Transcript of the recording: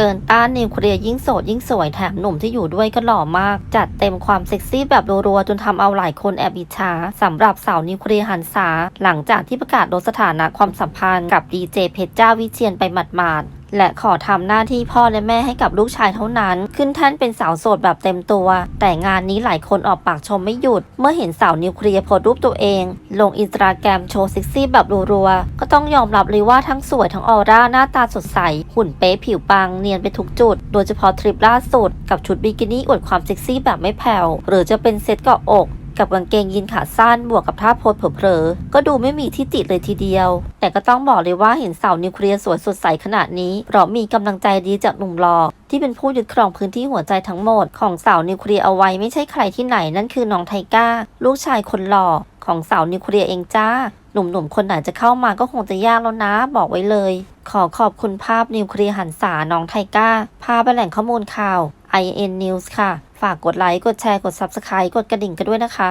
เกินต้านนิวเคลียร์ยิ่งโสดยิ่งสวยแถมหนุ่มที่อยู่ด้วยก็หล่อมาก จัดเต็มความเซ็กซี่แบบรัวๆจนทำเอาหลายคนแอบอิจฉาสำหรับสาวนิวเคลียร์หันษาหลังจากที่ประกาศลดสถานะความสัมพันธ์กับดีเจเพชรเจ้าวิเชียนไปหมาดๆ และขอทำหน้าที่พ่อและแม่ให้กับลูกชายเท่านั้น ขึ้นแท่นเป็นสาวโสดแบบเต็มตัว แต่งานนี้หลายคนออกปากชมไม่หยุด เมื่อเห็นสาวนิวเคลียร์โพสรูปตัวเอง ลงอินสตาแกรมโชว์เซ็กซี่แบบรัวๆ ก็ต้องยอมรับเลยว่าทั้งสวยทั้งออร่าหน้าตาสดใส หุ่นเป๊ะผิวปังเนียนไปทุกจุด โดยเฉพาะทริปล่าสุด กับชุดบิกินี่อวดความเซ็กซี่แบบไม่แผ่วหรือจะเป็นเซ็ตเกาะอก กับกางเกงยีนขาสั้นบวกกับท่าโพสเผลอๆก็ดูไม่มีที่ติเลยทีเดียว แต่ก็ต้องบอกเลยว่าเห็นสาวนิวเคลียร์สวยสดใสขนาดนี้เพราะมีกำลังใจดีจากหนุ่มหล่อที่เป็นผู้ยึดครองพื้นที่หัวใจทั้งหมด ของสาวนิวเคลียร์เอาไว้ไม่ใช่ใครที่ไหนนั่นคือน้องไทก้า ลูกชายคนหล่อของสาวนิวเคลียร์เองจ้า หนุ่มๆคนไหนจะเข้ามาก็คงจะยากแล้วนะ บอกไว้เลย ขอขอบคุณภาพนิวเคลียร์หันษาน้องไทก้าภาพเป็นแหล่งข้อมูลข่าว IN News ค่ะ ฝากกดไลค์ กดแชร์ กด Subscribe กดกระดิ่งกันด้วยนะคะ